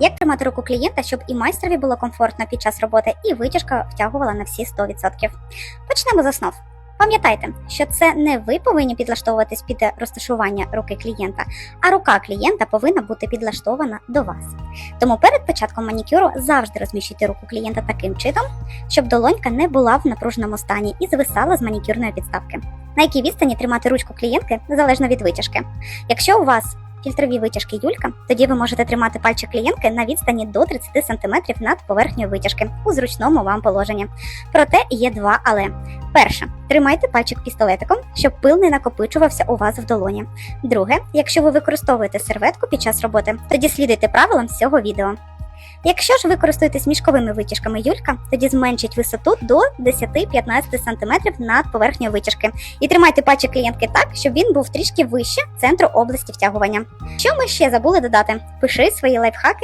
Як тримати руку клієнта, щоб і майстрові було комфортно під час роботи, і витяжка втягувала на всі 100%. Почнемо з основ. Пам'ятайте, що це не ви повинні підлаштовуватись під розташування руки клієнта, а рука клієнта повинна бути підлаштована до вас. Тому перед початком манікюру завжди розміщуйте руку клієнта таким чином, щоб долонька не була в напруженому стані і звисала з манікюрної підставки. На якій відстані тримати ручку клієнтки залежно від витяжки. Якщо у вас фільтрові витяжки Юлька, тоді ви можете тримати пальчик клієнтки на відстані до 30 см над поверхнею витяжки у зручному вам положенні. Проте є два але. Перше, тримайте пальчик пістолетиком, щоб пил не накопичувався у вас в долоні. Друге, якщо ви використовуєте серветку під час роботи, тоді слідуйте правилам з цього відео. Якщо ж ви користуєтесь мішковими витяжками Юлька, тоді зменшіть висоту до 10-15 см над поверхнею витяжки і тримайте пальчик клієнтки так, щоб він був трішки вище центру області втягування. Що ми ще забули додати? Пиши свої лайфхаки